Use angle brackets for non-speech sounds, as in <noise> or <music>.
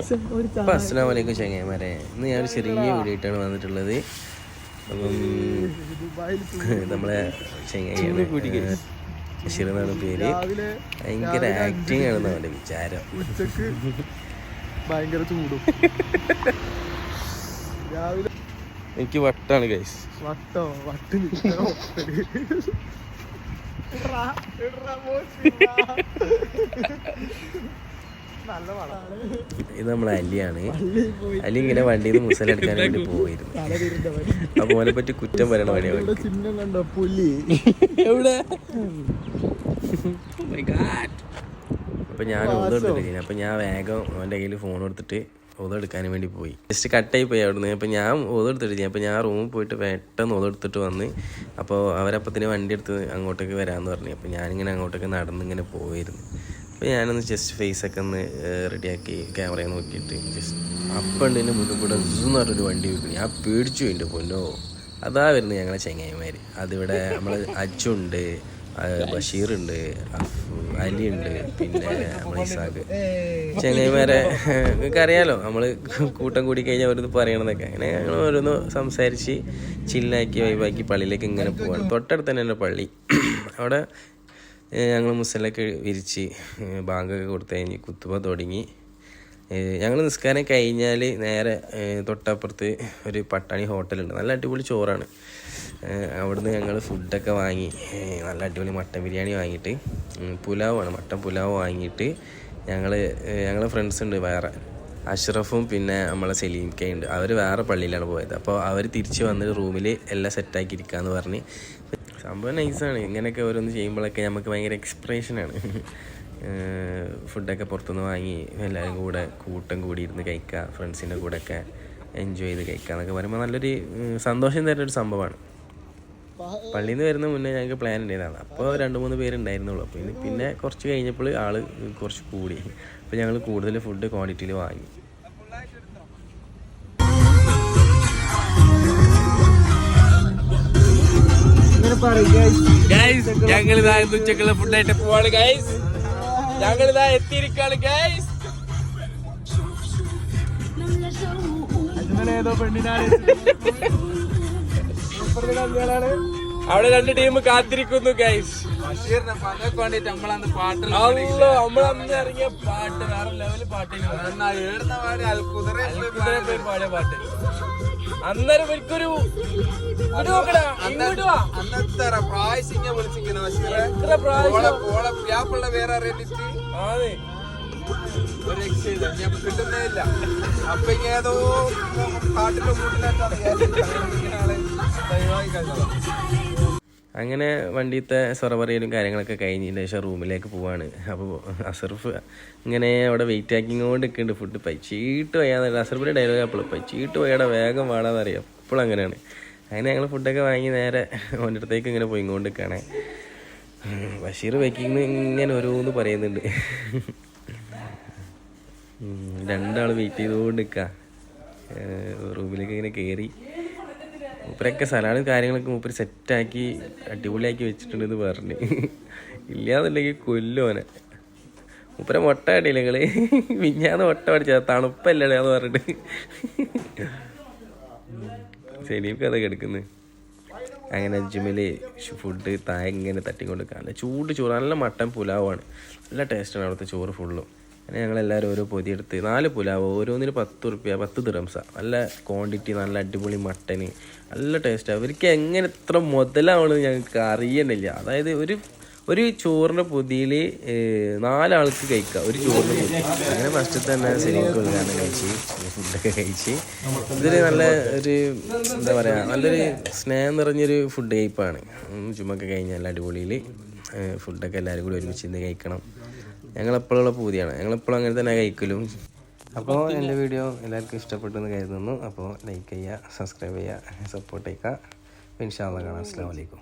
അപ്പം അസ്സാം വലൈക്കും ചങ്ങായിമാരെ. ഇന്ന് ഞാനൊരു ചെറിയ വീഡിയോ ആയിട്ടാണ് വന്നിട്ടുള്ളത്. അപ്പം നമ്മളെ ചങ്ങായിയാണ് ബഷീറെന്നാണ് പേര്. ഭയങ്കര ആക്ടിങ് ആണെന്ന് അവന്റെ വിചാരം. ഭയങ്കര ചൂടും. രാവിലെ എനിക്ക് വട്ടാണ് ഗൈസ് വട്ടോ വട്ട് ഇത് നമ്മളെ അല്ലിയാണ് അല്ലി ഇങ്ങനെ വണ്ടിയിൽ നിന്ന് മുസലെടുക്കാൻ വേണ്ടി പോയിരുന്നു. അപ്പൊ ഓനെ പറ്റി കുറ്റം പറയണ പണിയാണ് ചിഹ്നം കണ്ടോ പുലി എവിടെ അപ്പൊ ഞാൻ ഊത എടുത്തിട്ട് അപ്പൊ ഞാൻ വേഗം അവന്റെ കയ്യിൽ ഫോൺ എടുത്തിട്ട് ഊത എടുക്കാൻ വേണ്ടി പോയി. ജസ്റ്റ് കട്ടായി പോയി അവിടുന്ന്. അപ്പൊ ഞാൻ ഊത എടുത്തിട്ട് അപ്പൊ ഞാൻ റൂമിൽ പോയിട്ട് പെട്ടെന്ന് എടുത്തിട്ട് വന്ന് അപ്പോൾ അവരപ്പത്തിന് വണ്ടി എടുത്ത് അങ്ങോട്ടേക്ക് വരാമെന്ന് പറഞ്ഞു. അപ്പം ഞാനിങ്ങനെ അങ്ങോട്ടേക്ക് നടന്നിങ്ങനെ പോയിരുന്നു. അപ്പോൾ ഞാനൊന്ന് ജസ്റ്റ് ഫേസ് ഒക്കെ ഒന്ന് റെഡിയാക്കി ക്യാമറ നോക്കിയിട്ട് ജസ്റ്റ് അപ്പം ഉണ്ട് എന്റെ മുന്നിൽ കൂടെ എന്ന് പറഞ്ഞൊരു വണ്ടി വിൽക്കുന്നു ഞാൻ പേടിച്ചു എന്റെ പൊന്നോ. അതാ വരുന്നത് ഞങ്ങളെ ചെങ്ങായിമാർ അതിവിടെ നമ്മൾ അജുണ്ട് ബഷീറുണ്ട് അലിയുണ്ട് പിന്നെ നമ്മളെ ഇസാഖ് ചെങ്ങൈമാരെ നിങ്ങൾക്ക് അറിയാലോ നമ്മൾ കൂട്ടം കൂടി കഴിഞ്ഞാൽ ഓരോന്ന് പറയണതൊക്കെ. അങ്ങനെ ഞങ്ങൾ ഓരോന്ന് സംസാരിച്ച് ചില്ലാക്കി വൈബാക്കി പള്ളിയിലേക്ക് ഇങ്ങനെ പോവാണ്. തൊട്ടടുത്ത് തന്നെ എന്റെ പള്ളി. അവിടെ ഞങ്ങൾ മുസലൊക്കെ വിരിച്ച് ബാങ്കൊക്കെ കൊടുത്തു കഴിഞ്ഞ് കുത്തുമ തുടങ്ങി. ഞങ്ങൾ നിസ്കാരം കഴിഞ്ഞാൽ നേരെ തൊട്ടപ്പുറത്ത് ഒരു പട്ടാണി ഹോട്ടലുണ്ട്. നല്ല അടിപൊളി ചോറാണ്. അവിടുന്ന് ഞങ്ങൾ ഫുഡൊക്കെ വാങ്ങി നല്ല അടിപൊളി മട്ടൻ ബിരിയാണി വാങ്ങിയിട്ട് പുലാവാണ്. മട്ടൻ പുലാവ് വാങ്ങിയിട്ട് ഞങ്ങൾ ഞങ്ങളെ ഫ്രണ്ട്സ് ഉണ്ട് വേറെ. അഷ്റഫും പിന്നെ നമ്മളെ സലീം കെ ഉണ്ട് അവർ വേറെ പള്ളിയിലാണ് പോയത്. അപ്പോൾ അവർ തിരിച്ച് വന്നിട്ട് റൂമിൽ എല്ലാം സെറ്റാക്കി ഇരിക്കാന്ന് പറഞ്ഞ് സംഭവം നൈസാണ്. ഇങ്ങനെയൊക്കെ ഓരോന്ന് ചെയ്യുമ്പോഴൊക്കെ നമുക്ക് ഭയങ്കര എക്സ്പ്രഷനാണ് ഫുഡൊക്കെ പുറത്തുനിന്ന് വാങ്ങി എല്ലാവരും കൂടെ കൂട്ടം കൂടി ഇരുന്ന് കഴിക്കുക ഫ്രണ്ട്സിന്റെ കൂടെ ഒക്കെ എൻജോയ് ചെയ്ത് കഴിക്കുക എന്നൊക്കെ പറയുമ്പോൾ നല്ലൊരു സന്തോഷം തരുന്ന ഒരു സംഭവമാണ്. പള്ളിയിൽ നിന്ന് വരുന്ന മുന്നേ ഞങ്ങൾക്ക് പ്ലാൻ ഉണ്ടായതാണ് അപ്പോൾ രണ്ട് മൂന്ന് പേരുണ്ടായിരുന്നുള്ളൂ അപ്പോൾ പിന്നെ കുറച്ച് കഴിഞ്ഞപ്പോൾ ആൾ കുറച്ച് കൂടി. അപ്പോൾ ഞങ്ങൾ കൂടുതൽ ഫുഡ് ക്വാണ്ടിറ്റിയിൽ വാങ്ങി. ഗൈസ് ഞങ്ങൾ ഇതാ ഉച്ചക്കുള്ള ഫുഡായിട്ട് പോവാണ് ഗൈസ് ഞങ്ങൾ ഇതാ എത്തിയിരിക്കാണ് ഗൈസ് ഏതോ പെണ്ണിനാണ്. <laughs> അവിടെ രണ്ട് ടീം കാത്തിരിക്കുന്നു ഗൈസ് നമ്മളന്ന് ഇറങ്ങിയ പാട്ട് വേറെ ലെവൽ പാട്ട് പാടിയ അന്നേരം വാ. അന്നത്തെ പ്രായസിങ്ങനെ വിളിച്ചിങ്ങനെ ബഷീറെ. എത്ര പ്രാവശ്യം ഓളെ ഓളെ വ്യാപ്പുള്ള വേറെ അറിയിച്ചിട്ട് ആണ് ഒരു രക്ഷയില്ല. ഞാൻ കിട്ടുന്നേ ഇല്ല. അപ്പൊ ഇങ്ങനെ ഏതോ ദയവായി കഴിഞ്ഞത് അങ്ങനെ വണ്ടിയത്തെ സൊറപറിയലും കാര്യങ്ങളൊക്കെ കഴിഞ്ഞതിന് ശേഷം റൂമിലേക്ക് പോവാണ്. അപ്പോൾ അസർഫ് ഇങ്ങനെ അവിടെ വെയിറ്റ് ആക്കിങ്ങോണ്ട് നിൽക്കുന്നുണ്ട് ഫുഡ് പൈച്ചീട്ട് വയ്യാന്ന് അസർഫിന്റെ ഡയലോഗ് അപ്പോൾ പൈച്ചീട്ട് വയ്യാടെ വേഗം വേണമെന്നറിയാം അപ്പോൾ അങ്ങനെയാണ്. അങ്ങനെ ഞങ്ങൾ ഫുഡൊക്കെ വാങ്ങി നേരെ അവന്റെ അടുത്തേക്ക് ഇങ്ങനെ പോയി പോയിക്കൊണ്ട് നിൽക്കുകയാണ് ബഷീർ വെക്കിന്ന് ഇങ്ങനെ ഓരോന്ന് പറയുന്നുണ്ട്. രണ്ടാൾ വെയിറ്റ് ചെയ്തുകൊണ്ട് നിൽക്കുക റൂമിലേക്ക് ഇങ്ങനെ കയറി മൂപ്പരൊക്കെ സലാഡും കാര്യങ്ങളൊക്കെ മൂപ്പര് സെറ്റാക്കി അടിപൊളിയാക്കി വെച്ചിട്ടുണ്ടെന്ന് പറഞ്ഞ്. ഇല്ലാന്നുണ്ടെങ്കിൽ കൊല്ലോനെ മൂപ്പര മുട്ട അടിയില്ല നിങ്ങൾ? മിഞ്ഞാന്ന് മുട്ട അടിച്ച തണുപ്പല്ലേ എന്ന് പറഞ്ഞിട്ട്. സലീം കഥ കിടക്കുന്നു. അങ്ങനെ ജിമ്മിൽ ഫുഡ് താഴെ ഇങ്ങനെ തട്ടിക്കൊണ്ട് നല്ല ചൂട് ചോറ് നല്ല മട്ടൻ പുലാവാണ്. നല്ല ടേസ്റ്റാണ് അവിടുത്തെ ചോറ് ഫുള്ളും അങ്ങനെ ഞങ്ങളെല്ലാവരും ഓരോ പൊതിയെടുത്ത് നാല് പുലാവ് ഓരോന്നിന് പത്ത് റുപ്യ പത്ത് ദിറംസ നല്ല ക്വാണ്ടിറ്റി നല്ല അടിപൊളി മട്ടൻ നല്ല ടേസ്റ്റ് അവർക്ക് എങ്ങനെ ഇത്ര മുതലാവണമെന്ന് ഞങ്ങൾക്ക് അറിയണില്ല. അതായത് ഒരു ഒരു ചോറിന്റെ പൊതിയിൽ നാലാൾക്ക് കഴിക്കാം. ഒരു ചോറിന് പൊതി. അങ്ങനെ ഫസ്റ്റ് തന്നെ ശരിക്കും കാരണം കഴിച്ച് ഫുഡൊക്കെ കഴിച്ച്. ഇതൊരു നല്ല ഒരു എന്താ പറയുക നല്ലൊരു സ്നേഹം നിറഞ്ഞൊരു ഫുഡ് കഴിപ്പാണ് ചുമക്കെ കഴിഞ്ഞാൽ അടിപൊളിയിൽ ഫുഡൊക്കെ എല്ലാവരും കൂടി ഒരുമിച്ച് ഇന്ന് കഴിക്കണം. ഞങ്ങളെപ്പോഴുള്ള പൂതിയാണ്. ഞങ്ങളെപ്പോഴും അങ്ങനെ തന്നെ കഴിക്കലും. അപ്പോൾ എന്റെ വീഡിയോ എല്ലാവർക്കും ഇഷ്ടപ്പെട്ടെന്ന് കരുതുന്നു. അപ്പോൾ ലൈക്ക് ചെയ്യുക സബ്സ്ക്രൈബ് ചെയ്യുക സപ്പോർട്ട് ചെയ്യുക. ഇൻഷാല്ല കാണാം. അസ്സാം വലൈക്കും